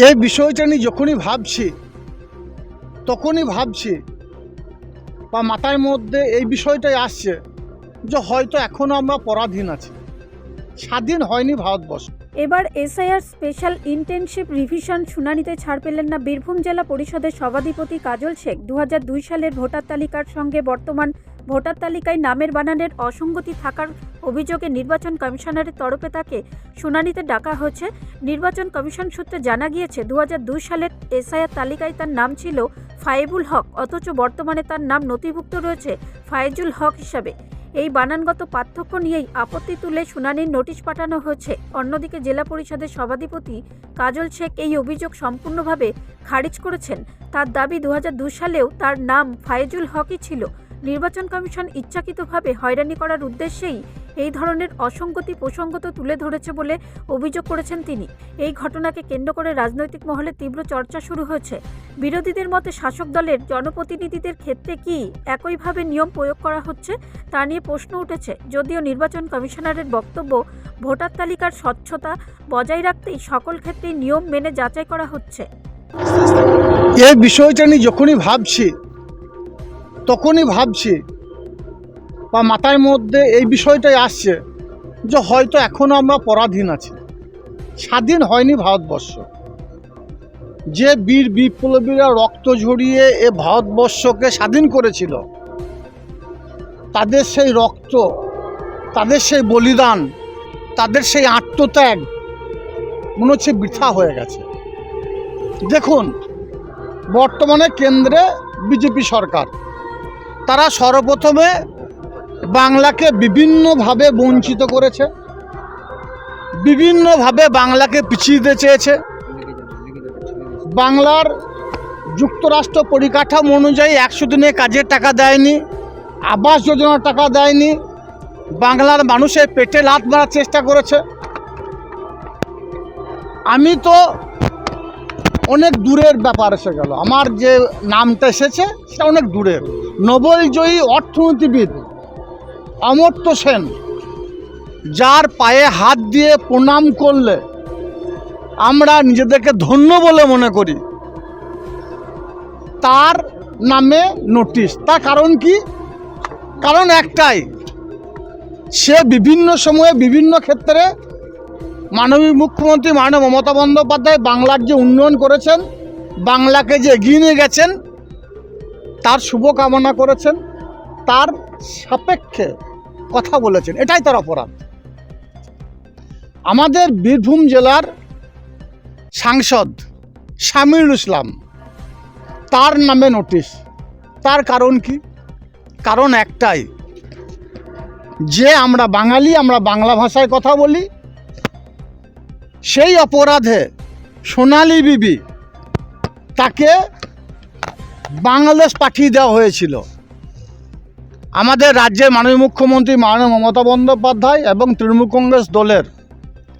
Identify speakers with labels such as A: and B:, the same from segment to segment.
A: এই বিষয়টা নিয়ে যখনই ভাবছি, তখনই ভাবছি বা মাথার মধ্যে এই বিষয়টাই আসছে যে হয়তো এখনও আমরা পরাধীন আছি। স্বাধীন হয়নি ভারতবর্ষ।
B: এবার এসআইআর স্পেশাল ইন্টেনসিভ রিভিশন শুনানিতে ছাড় পেলেন না বীরভূম জেলা পরিষদের সভাধিপতি কাজল শেখ। দু হাজার দুই সালের ভোটার তালিকার সঙ্গে বর্তমান ভোটার তালিকায় নামের বানানের অসঙ্গতি থাকার অভিযোগে নির্বাচন কমিশনারের তরফে তাকে শুনানিতে ডাকা হয়েছে। নির্বাচন কমিশন সূত্রে জানা গিয়েছে দু সালের এসআইআর তালিকায় তার নাম ছিল ফায়েবুল হক, অথচ বর্তমানে তার নাম নথিভুক্ত রয়েছে ফায়েজুল হক হিসাবে। এই বানানগত পার্থক্য নিয়েই আপত্তি তুলে শুনানির নোটিশ পাঠানো হয়েছে। অন্যদিকে জেলা পরিষদের সভাধিপতি কাজল শেখ এই অভিযোগ সম্পূর্ণভাবে খারিজ করেছেন। তার দাবি দু সালেও তার নাম ফায়েজুল হকই ছিল। নির্বাচন কমিশন ইচ্ছাকৃতভাবে হয়রানি করার উদ্দেশ্যেই এই ধরনের অসঙ্গতি প্রসঙ্গত তুলে ধরেছে বলে অভিযোগ করেছেন তিনি। এই ঘটনাকে কেন্দ্র করে রাজনৈতিক মহলে তীব্র চর্চা শুরু হয়েছে। বিরোধীদের মতে শাসক দলের জনপ্রতিনিধিদের ক্ষেত্রে কি একইভাবে নিয়ম প্রয়োগ করা হচ্ছে তা নিয়ে প্রশ্ন উঠেছে। যদিও নির্বাচন কমিশনারের বক্তব্য, ভোটার তালিকার স্বচ্ছতা বজায় রাখতেই সকল ক্ষেত্রেই নিয়ম মেনে যাচাই করা হচ্ছে।
A: এই বিষয়টা নিয়ে যখনই ভাবছি তখনই ভাবছি বা মাথার মধ্যে এই বিষয়টাই আসছে যে হয়তো এখনও আমরা পরাধীন আছি। স্বাধীন হয়নি ভারতবর্ষ। যে বীর বিপ্লবীরা রক্ত ঝরিয়ে এ ভারতবর্ষকে স্বাধীন করেছিল, তাদের সেই রক্ত, তাদের সেই বলিদান, তাদের সেই আত্মত্যাগ মনে হচ্ছে বৃথা হয়ে গেছে। দেখুন, বর্তমানে কেন্দ্রে বিজেপি সরকার। তারা সর্বপ্রথমে বাংলাকে বিভিন্নভাবে বঞ্চিত করেছে, বিভিন্নভাবে বাংলাকে পিছিয়ে দিতে চেয়েছে। বাংলার যুক্তরাষ্ট্র পরিকাঠামো অনুযায়ী একশো দিনে কাজের টাকা দেয়নি, আবাস যোজনার টাকা দেয়নি, বাংলার মানুষের পেটে লাত মারার চেষ্টা করেছে। আমি তো অনেক দূরের ব্যাপার এসে গেল, আমার যে নামটা এসেছে সেটা অনেক দূরের। নোবেলজয়ী অর্থনীতিবিদ অমর্ত্য সেন, যার পায়ে হাত দিয়ে প্রণাম করলে আমরা নিজেদেরকে ধন্য বলে মনে করি। তার নামে নোটিশ। তার কারণ কি? কারণ একটাই, সে বিভিন্ন সময়ে বিভিন্ন ক্ষেত্রে মাননীয় মুখ্যমন্ত্রী মাননীয় মমতা বন্দ্যোপাধ্যায় বাংলার যে উন্নয়ন করেছেন, বাংলাকে যে এগিয়ে নিয়ে গেছেন তার শুভকামনা করেছেন, তার সাপেক্ষে কথা বলেছেন, এটাই তার অপরাধ। আমাদের বীরভূম জেলার সাংসদ শামিরুল ইসলাম, তার নামে নোটিশ। তার কারণ কি? কারণ একটাই, যে আমরা বাঙালি, আমরা বাংলা ভাষায় কথা বলি, সেই অপরাধে সোনালি বিবি তাকে বাংলাদেশ পাঠিয়ে দেওয়া হয়েছিল। আমাদের রাজ্যের মাননীয় মুখ্যমন্ত্রী মাননীয় মমতা বন্দ্যোপাধ্যায় এবং তৃণমূল কংগ্রেস দলের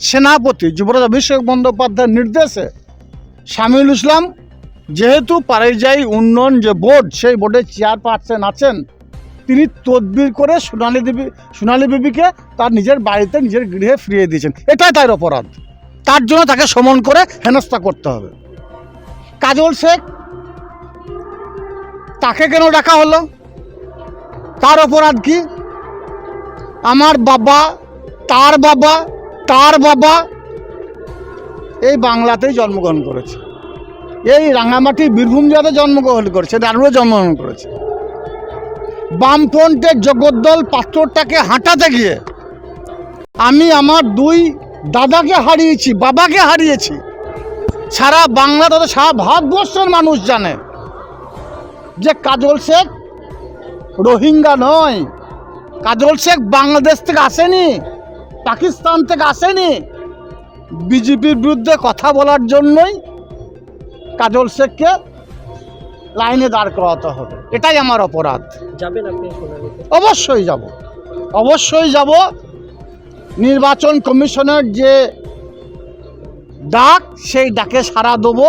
A: সেনাপতি যুবরাজ অভিষেক বন্দ্যোপাধ্যায়ের নির্দেশে শামিউল ইসলাম, যেহেতু পারিযায়ী উন্নয়ন যে বোর্ড, সেই বোর্ডের চেয়ারপারসন আছেন, তিনি তদবির করে সোনালী দেবী, সোনালী বিবিকে তার নিজের বাড়িতে নিজের গৃহে ফিরিয়ে দিয়েছেন। এটাই তার অপরাধ। তার জন্য তাকে সমন করে হেনস্থা করতে হবে। কাজল শেখ তাকে কেন ডাকা হলো? তার অপরাধ কি? আমার বাবা, তার বাবা তার বাবা এই বাংলাতেই জন্মগ্রহণ করেছে। এই রাঙামাটি বীরভূম জেলাতে জন্মগ্রহণ করেছে দারুড়ে জন্মগ্রহণ করেছে। বামফ্রন্টের জগদ্দল পাথরটাকে হাঁটাতে গিয়ে আমি আমার দুই দাদাকে হারিয়েছি, বাবাকে হারিয়েছি। সারা বাংলা তথা সারা ভারতবর্ষের মানুষ জানে। যে কাজল শেখ রোহিঙ্গা নয়। কাজল শেখ বাংলাদেশ থেকে আসেনি পাকিস্তান থেকে আসেনি। বিজেপির বিরুদ্ধে কথা বলার জন্যই কাজল শেখকে লাইনে দাঁড় করাতে হবে। এটাই আমার অপরাধ।
C: যাবেন আপনি
A: অবশ্যই যাব। অবশ্যই যাব। নির্বাচন কমিশনের যে ডাক সেই ডাকে সাড়া দেবো।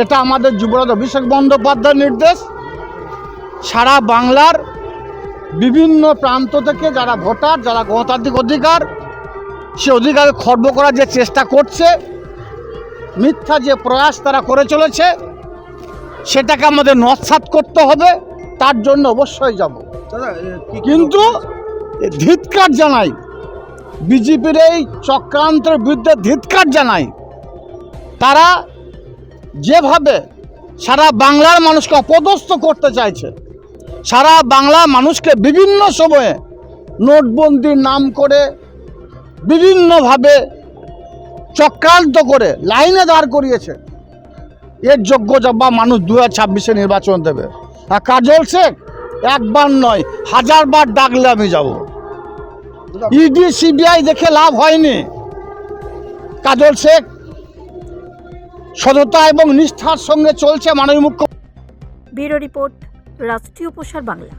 A: এটা আমাদের যুবরাজ অভিষেক বন্দ্যোপাধ্যায়ের নির্দেশ। সারা বাংলার বিভিন্ন প্রান্ত থেকে যারা ভোটার যারা গণতান্ত্রিক অধিকার সে অধিকার খর্ব করার যে চেষ্টা করছে মিথ্যা যে প্রয়াস তারা করে চলেছে সেটাকে আমাদের নস্বাত করতে হবে তার জন্য অবশ্যই যাব। কিন্তু ধিৎকার জানাই। বিজেপির এই চক্রান্তের বিরুদ্ধে ধিৎকার জানাই। তারা যেভাবে সারা বাংলার মানুষকে অপদস্থ করতে চাইছে সারা বাংলা মানুষকে বিভিন্ন সময়ে নোটবন্দির নাম করে বিভিন্নভাবে চক্রান্ত করে লাইনে দাঁড় করিয়েছে। এর যোগ্য জবাব মানুষ দু হাজার ছাব্বিশে নির্বাচন দেবে। আর কাজল শেখ একবার নয় হাজারবার ডাকলে আমি যাব। ইডি সিবিআই দেখে লাভ হয়নি। কাজল শেখ সততা এবং নিষ্ঠার সঙ্গে চলছে মাননীয় মুখ্য
B: ব্যুরো রিপোর্ট রাষ্ট্রীয় প্রসার বাংলা।